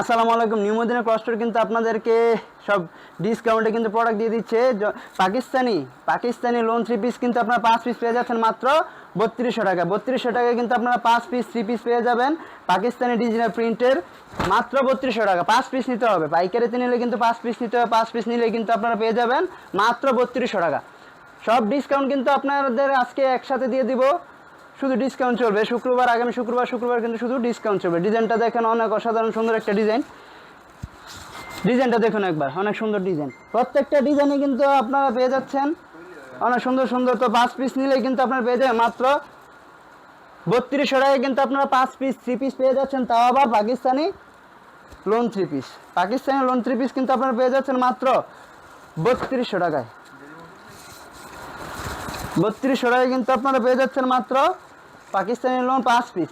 আসসালামু আলাইকুম। নিউমদিনা ক্লাস্টার কিন্তু আপনাদেরকে সব ডিসকাউন্টে কিন্তু প্রোডাক্ট দিয়ে দিচ্ছে। Pakistani Pakistani lawn three piece কিন্তু আপনারা পাঁচ পিস পেয়ে যাচ্ছেন মাত্র বত্রিশশো টাকা। বত্রিশশো টাকায় কিন্তু আপনারা পাঁচ পিস থ্রি পিস পেয়ে যাবেন পাকিস্তানি ডিজিটাল প্রিন্টের মাত্র বত্রিশশো টাকা। পাঁচ পিস নিতে হবে। পাইকারিতে নিলে কিন্তু পাঁচ পিস নিতে হবে। পাঁচ পিস নিলে কিন্তু আপনারা পেয়ে যাবেন মাত্র বত্রিশশো টাকা। সব ডিসকাউন্ট কিন্তু আপনাদের আজকে একসাথে দিয়ে দিব। শুধু ডিসকাউন্ট চলবে। শুক্রবার, আগামী শুক্রবার শুক্রবার কিন্তু শুধু ডিসকাউন্ট চলবে। ডিজাইনটা দেখেন, অনেক অসাধারণ, সুন্দর একটা ডিজাইন ডিজাইনটা দেখুন একবার, অনেক সুন্দর ডিজাইন প্রত্যেকটা ডিজাইনে কিন্তু আপনারা পেয়ে যাচ্ছেন। অনেক সুন্দর সুন্দর তো পাঁচ পিস নিলেই কিন্তু আপনারা পেয়ে যাবেন। মাত্র বত্রিশশো টাকায় কিন্তু আপনারা পাঁচ পিস থ্রি পিস পেয়ে যাচ্ছেন। তাও আবার Pakistani lawn three piece Pakistani lawn three piece কিন্তু আপনারা পেয়ে যাচ্ছেন মাত্র বত্রিশশো টাকায়। বত্রিশশো টাকায় কিন্তু আপনারা পেয়ে যাচ্ছেন মাত্র পাকিস্তানি লোন পাঁচ পিস